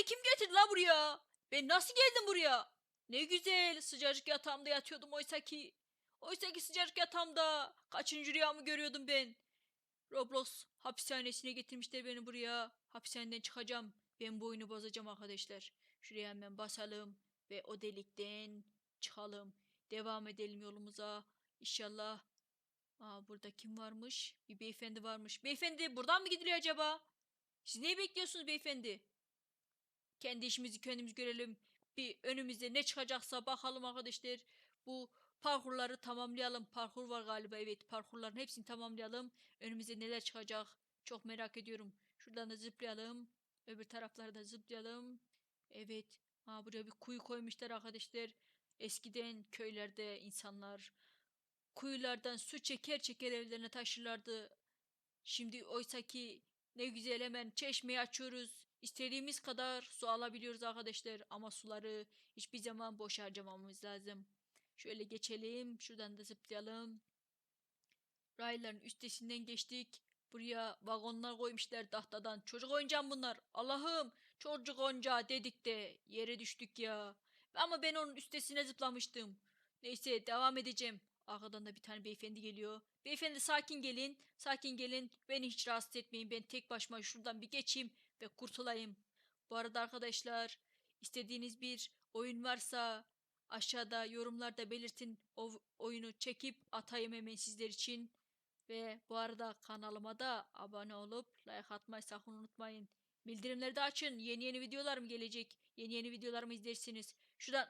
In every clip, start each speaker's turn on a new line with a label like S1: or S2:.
S1: Beni kim getirdi la buraya? Ben nasıl geldim buraya? Ne güzel sıcacık yatağımda yatıyordum oysa ki. Oysa ki sıcacık yatağımda. Kaçıncı rüyamı görüyordum ben. Roblox hapishanesine getirmişler beni buraya. Hapishaneden çıkacağım. Ben bu oyunu bozacağım arkadaşlar. Şuraya hemen basalım ve o delikten çıkalım. Devam edelim yolumuza. İnşallah. Aa burada kim varmış? Bir beyefendi varmış. Beyefendi buradan mı gidiliyor acaba? Siz neyi bekliyorsunuz beyefendi? Kendi işimizi kendimiz görelim. Bir önümüzde ne çıkacaksa bakalım arkadaşlar. Bu parkurları tamamlayalım. Parkur var galiba evet. Parkurların hepsini tamamlayalım. Önümüze neler çıkacak çok merak ediyorum. Şuradan da zıplayalım. Öbür taraflarda da zıplayalım. Evet. Ha buraya bir kuyu koymuşlar arkadaşlar. Eskiden köylerde insanlar kuyulardan su çeker çeker evlerine taşırlardı. Şimdi oysa ki ne güzel hemen çeşmeyi açıyoruz. İstediğimiz kadar su alabiliyoruz arkadaşlar ama suları hiçbir zaman boş harcamamamız lazım. Şöyle geçelim. Şuradan da zıplayalım. Rayların üstesinden geçtik. Buraya vagonlar koymuşlar tahtadan. Çocuk oyuncağı bunlar. Allah'ım çocuk oyuncağı dedik de yere düştük ya. Ama ben onun üstesine zıplamıştım. Neyse devam edeceğim. Arkadan da bir tane beyefendi geliyor. Beyefendi sakin gelin. Sakin gelin. Beni hiç rahatsız etmeyin. Ben tek başıma şuradan bir geçeyim ve kurtulayım. Bu arada arkadaşlar istediğiniz bir oyun varsa aşağıda yorumlarda belirtin. O oyunu çekip atayım hemen sizler için. Ve bu arada kanalıma da abone olup like atmayı sakın unutmayın. Bildirimleri de açın. Yeni yeni videolarım gelecek. Yeni yeni videolarımı izlersiniz. Şuradan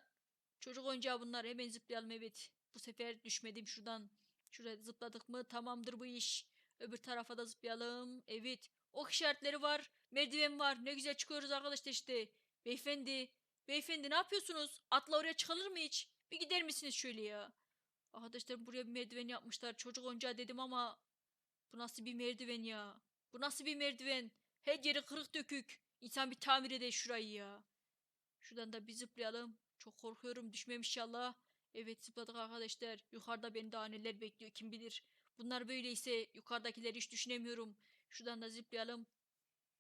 S1: çocuk oyuncağı bunlar. Hemen zıplayalım evet. Bu sefer düşmedim şuradan. Şuraya zıpladık mı tamamdır bu iş. Öbür tarafa da zıplayalım. Evet. Ok işaretleri var. Merdiven var. Ne güzel çıkıyoruz arkadaşlar işte. Beyefendi. Beyefendi ne yapıyorsunuz? Atla oraya çıkılır mı hiç? Bir gider misiniz şöyle ya? Arkadaşlar buraya bir merdiven yapmışlar. Çocuk oyuncağı dedim ama bu nasıl bir merdiven ya? Bu nasıl bir merdiven? Her yeri kırık dökük. İnsan bir tamir eder şurayı ya. Şuradan da bir zıplayalım. Çok korkuyorum düşmem inşallah. Evet zıpladık arkadaşlar. Yukarıda beni daha neler bekliyor kim bilir. Bunlar böyleyse yukarıdakileri hiç düşünemiyorum. Şuradan da zıplayalım.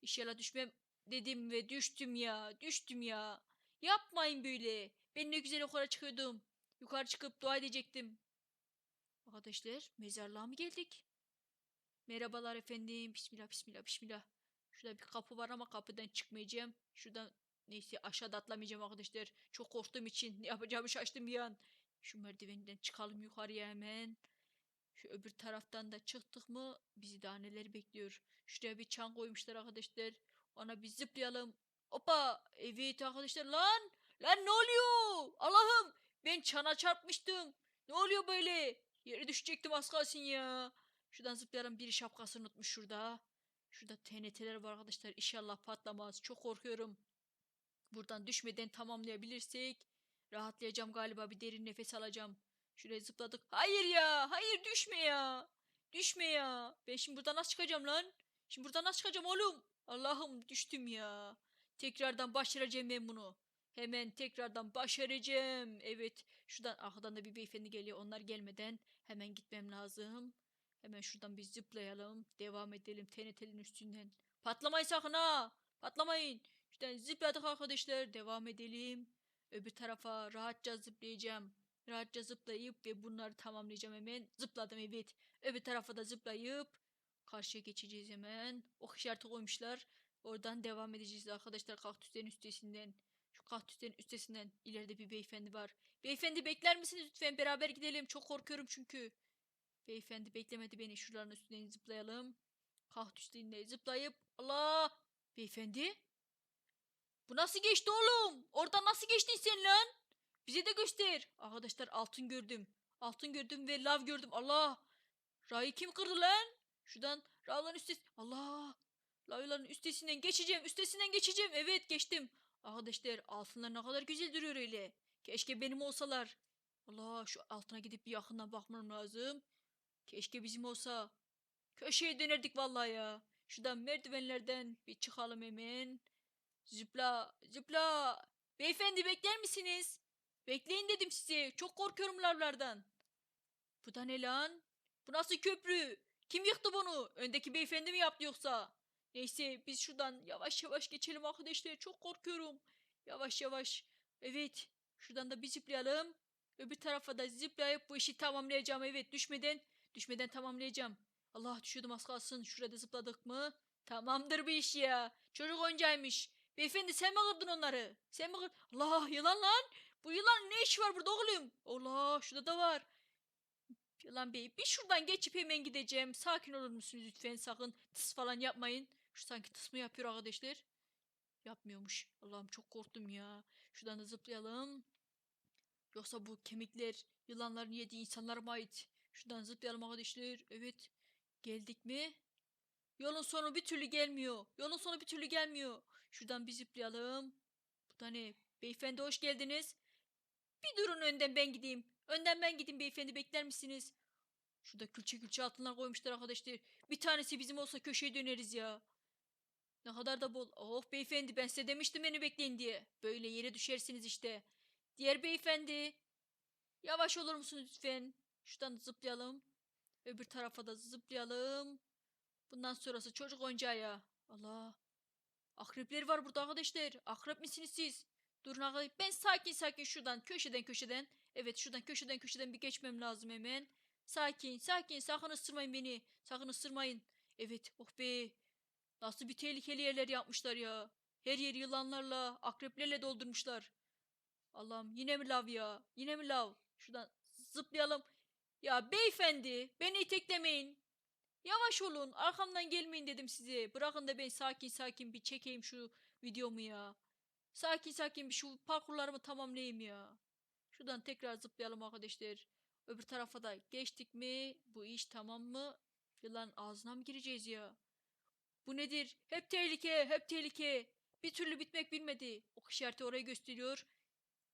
S1: İnşallah düşmem dedim ve düştüm ya. Düştüm ya. Yapmayın böyle. Ben ne güzel yukarı çıkıyordum. Yukarı çıkıp dua edecektim. Arkadaşlar mezarlığa mı geldik? Merhabalar efendim. Bismillah bismillah bismillah. Şurada bir kapı var ama kapıdan çıkmayacağım. Şuradan neyse aşağıda atlamayacağım arkadaşlar. Çok korktuğum için ne yapacağımı şaştım bir an. Şu merdivenden çıkalım yukarıya hemen. Şu öbür taraftan da çıktık mı bizi daha neler bekliyor. Şuraya bir çan koymuşlar arkadaşlar. Ona bir zıplayalım. Hoppa. Evet arkadaşlar lan. Lan ne oluyor? Allah'ım. Ben çana çarpmıştım. Ne oluyor böyle? Yere düşecektim az kalsın ya. Şuradan zıplayalım. Biri şapkasını unutmuş şurada. Şurada TNT'ler var arkadaşlar. İnşallah patlamaz. Çok korkuyorum. Buradan düşmeden tamamlayabilirsek rahatlayacağım galiba. Bir derin nefes alacağım. Şuraya zıpladık. Hayır ya. Hayır düşme ya. Düşme ya. Ben şimdi buradan nasıl çıkacağım lan? Şimdi buradan nasıl çıkacağım oğlum? Allah'ım düştüm ya. Tekrardan başaracağım ben bunu. Hemen tekrardan başaracağım. Evet. Şuradan arkadan da bir beyefendi geliyor. Onlar gelmeden hemen gitmem lazım. Hemen şuradan bir zıplayalım. Devam edelim TNT'nin üstünden. Patlamayın sakın ha. Patlamayın. Şuradan zıpladık arkadaşlar. Devam edelim. Öbür tarafa rahatça zıplayacağım. Rahatça zıplayıp ve bunları tamamlayacağım hemen. Zıpladım evet. Öbür tarafa da zıplayıp karşıya geçeceğiz hemen. Ok işareti koymuşlar. Oradan devam edeceğiz arkadaşlar kaktüslerin üstesinden. Şu kaktüslerin üstesinden ileride bir beyefendi var. Beyefendi bekler misiniz lütfen beraber gidelim. Çok korkuyorum çünkü. Beyefendi beklemedi beni. Şuraların üstünden zıplayalım. Kaktüslerine zıplayıp Allah! Beyefendi? Bu nasıl geçti oğlum? Oradan nasıl geçtin sen lan? Bize de göster. Arkadaşlar altın gördüm. Altın gördüm ve lav gördüm. Allah! Rayı kim kırdı lan? Şuradan lavların üstesi. Allah! Lavların üstesinden geçeceğim. Üstesinden geçeceğim. Evet geçtim. Arkadaşlar altınlar ne kadar güzel duruyor öyle. Keşke benim olsalar. Allah şu altına gidip bir yakından bakmam lazım. Keşke bizim olsa. Köşeye dönerdik vallahi ya. Şuradan merdivenlerden bir çıkalım hemen. Zıpla, zıpla. Beyefendi bekler misiniz? Bekleyin dedim size. Çok korkuyorum lavlardan. Bu da ne lan? Bu nasıl köprü? Kim yıktı bunu? Öndeki beyefendi mi yaptı yoksa? Neyse biz şuradan yavaş yavaş geçelim arkadaşlar. Çok korkuyorum. Yavaş yavaş. Evet. Şuradan da bir zıplayalım. Öbür tarafa da zıplayıp bu işi tamamlayacağım. Evet düşmeden düşmeden tamamlayacağım. Allah düşüyordum az kalsın. Şurada zıpladık mı? Tamamdır bu iş ya. Çocuk oyuncağıymış. Beyefendi sen mi kırdın onları? Sen mi kırdın? Allah yılan lan. Bu yılan ne işi var burada oğlum? Allah şurada da var. Yılan bey bir şuradan geçip hemen gideceğim. Sakin olur musunuz lütfen sakın tıs falan yapmayın. Şu sanki tıs mı yapıyor arkadaşlar? Yapmıyormuş. Allah'ım çok korktum ya. Şuradan da zıplayalım. Yoksa bu kemikler yılanların yediği insanlara mı ait? Şuradan zıplayalım arkadaşlar. Evet. Geldik mi? Yolun sonu bir türlü gelmiyor. Yolun sonu bir türlü gelmiyor. Şuradan bir zıplayalım. Bu da ne? Beyefendi hoş geldiniz. Bir durun önden ben gideyim. Önden ben gideyim beyefendi bekler misiniz? Şurada külçe külçe altınlar koymuşlar arkadaşlar. Bir tanesi bizim olsa köşeye döneriz ya. Ne kadar da bol. Oh beyefendi ben size demiştim beni bekleyin diye. Böyle yere düşersiniz işte. Diğer beyefendi. Yavaş olur musunuz lütfen? Şuradan zıplayalım. Öbür tarafa da zıplayalım. Bundan sonrası çocuk oyuncağı ya. Allah. Akrepler var burada arkadaşlar. Akrep misiniz siz? Durun arkadaşlar. Ben sakin sakin şuradan köşeden köşeden. Evet şuradan köşeden köşeden bir geçmem lazım hemen. Sakin sakin sakın ısırmayın beni. Sakın ısırmayın. Evet oh be. Nasıl bir tehlikeli yerler yapmışlar ya. Her yeri yılanlarla, akreplerle doldurmuşlar. Allah'ım yine mi lav ya? Yine mi lav? Şuradan zıplayalım. Ya beyefendi beni iteklemeyin. Yavaş olun. Arkamdan gelmeyin dedim size. Bırakın da ben sakin sakin bir çekeyim şu videomu ya. Sakin sakin bir şu parkurlarımı tamamlayayım ya. Şuradan tekrar zıplayalım arkadaşlar. Öbür tarafa da geçtik mi? Bu iş tamam mı? Yılan ağzına mı gireceğiz ya? Bu nedir? Hep tehlike, hep tehlike. Bir türlü bitmek bilmedi. Ok işareti orayı gösteriyor.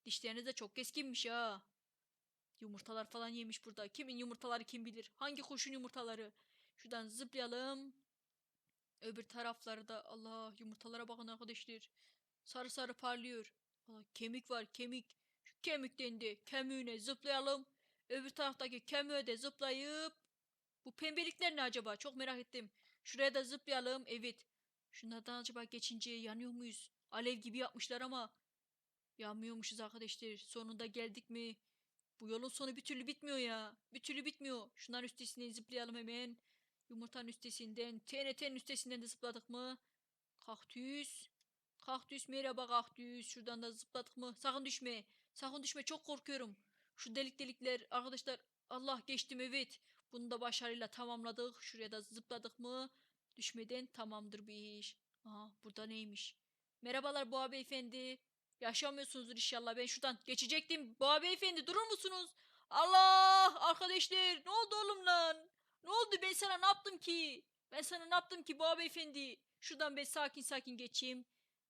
S1: Dişleriniz de çok keskinmiş ha. Yumurtalar falan yemiş burada. Kimin yumurtaları kim bilir? Hangi kuşun yumurtaları? Şuradan zıplayalım. Öbür tarafları da Allah yumurtalara bakın arkadaşlar. Sarı sarı parlıyor. Allah, kemik var kemik. Şu kemikten de kemiğine zıplayalım. Öbür taraftaki kemiğe de zıplayıp bu pembelikler ne acaba? Çok merak ettim. Şuraya da zıplayalım. Evet. Şunlardan acaba geçince yanıyor muyuz? Alev gibi yapmışlar ama yanmıyormuşuz arkadaşlar. Sonunda geldik mi? Bu yolun sonu bir türlü bitmiyor ya. Bir türlü bitmiyor. Şunların üstesinden zıplayalım hemen. Yumurtanın üstesinden, TNT'nin üstesinden de zıpladık mı? Kaktüs. Kaktüs merhaba kaktüs. Şuradan da zıpladık mı? Sakın düşme. Sakın düşme çok korkuyorum. Şu delik delikler arkadaşlar Allah geçtim evet. Bunu da başarıyla tamamladık. Şuraya da zıpladık mı? Düşmeden tamamdır bir iş. Aha burada neymiş? Merhabalar Boğa Beyefendi. Yaşamıyorsunuzdur inşallah. Ben şuradan geçecektim. Boğa Beyefendi durur musunuz? Allah! Arkadaşlar ne oldu oğlum lan? Ne oldu ben sana ne yaptım ki? Ben sana ne yaptım ki Boğa Beyefendi? Şuradan ben sakin sakin geçeyim.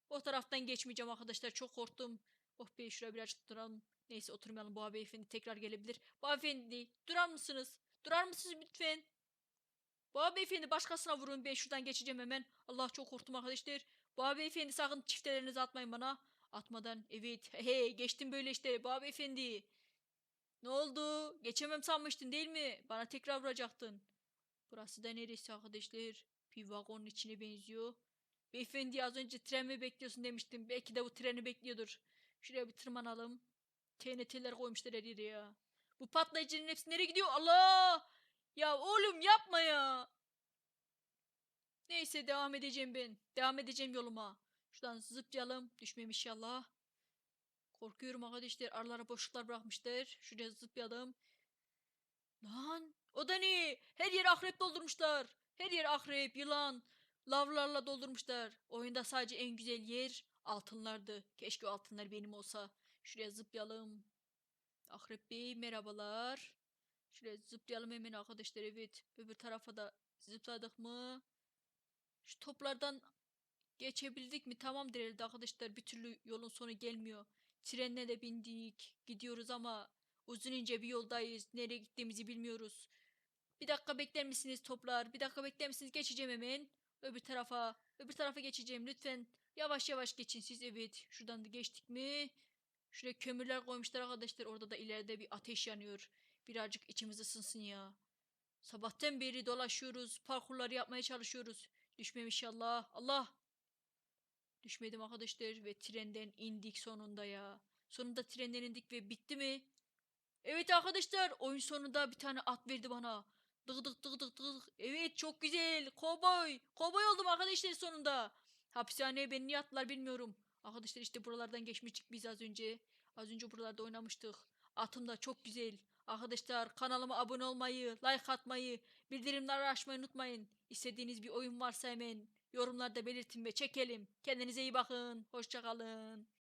S1: O taraftan geçmeyeceğim arkadaşlar. Çok korktum. Oh be şuraya birazcık duralım. Neyse oturmayalım. Boğa Beyefendi tekrar gelebilir. Boğa Beyefendi durar mısınız? Durar mısınız lütfen? Boğa Beyefendi başkasına vurun. Ben şuradan geçeceğim hemen. Allah çok korktum arkadaşlar. Boğa Beyefendi sakın çiftelerinizi atmayın bana. Atmadan evet. Hey geçtim böyle işte Boğa Beyefendi. Ne oldu? Geçemem sanmıştın değil mi? Bana tekrar vuracaktın. Burası da neresi arkadaşlar? Bir vagonun içine benziyor. Beyefendi az önce tren mi bekliyorsun demiştim. Belki de bu treni bekliyordur. Şuraya bir tırmanalım. TNT'ler koymuşlar her yere ya. Bu patlayıcının hepsi nereye gidiyor? Allah! Ya oğlum yapma ya. Neyse devam edeceğim ben. Devam edeceğim yoluma. Şuradan zıplayalım. Düşmem inşallah. Korkuyorum arkadaşlar. Aralara boşluklar bırakmışlar. Şuraya zıplayalım. Lan o da ne? Her yeri akrep doldurmuşlar. Her yer akrep, yılan, lavlarla doldurmuşlar. Oyunda sadece en güzel yer altınlardı. Keşke o altınlar benim olsa. Şuraya zıplayalım. Akrep Bey merhabalar. Şuraya zıplayalım hemen arkadaşlar. Evet. Öbür tarafa da zıpladık mı? Şu toplardan geçebildik mi? Tamamdır herhalde arkadaşlar. Bir türlü yolun sonu gelmiyor. Trenle de bindik. Gidiyoruz ama uzun ince bir yoldayız. Nereye gittiğimizi bilmiyoruz. Bir dakika bekler misiniz toplar? Bir dakika bekler misiniz? Geçeceğim hemen. Öbür tarafa. Öbür tarafa geçeceğim lütfen. Yavaş yavaş geçin siz evet. Şuradan da geçtik mi? Şuraya kömürler koymuşlar arkadaşlar. Orada da ileride bir ateş yanıyor. Birazcık içimiz ısınsın ya. Sabahtan beri dolaşıyoruz. Parkurları yapmaya çalışıyoruz. Düşmem inşallah. Allah. Düşmedim arkadaşlar ve trenden indik sonunda ya. Sonunda trenden indik ve bitti mi? Evet arkadaşlar oyun sonunda bir tane at verdi bana. Dık dık dık dık dık. Evet çok güzel. Kovboy. Kovboy oldum arkadaşlar sonunda. Hapishaneye beni niye attılar bilmiyorum. Arkadaşlar işte buralardan geçmiştik biz az önce. Az önce buralarda oynamıştık. Atım da çok güzel. Arkadaşlar kanalıma abone olmayı, like atmayı, bildirimleri açmayı unutmayın. İstediğiniz bir oyun varsa hemen yorumlarda belirtin ve çekelim. Kendinize iyi bakın. Hoşçakalın.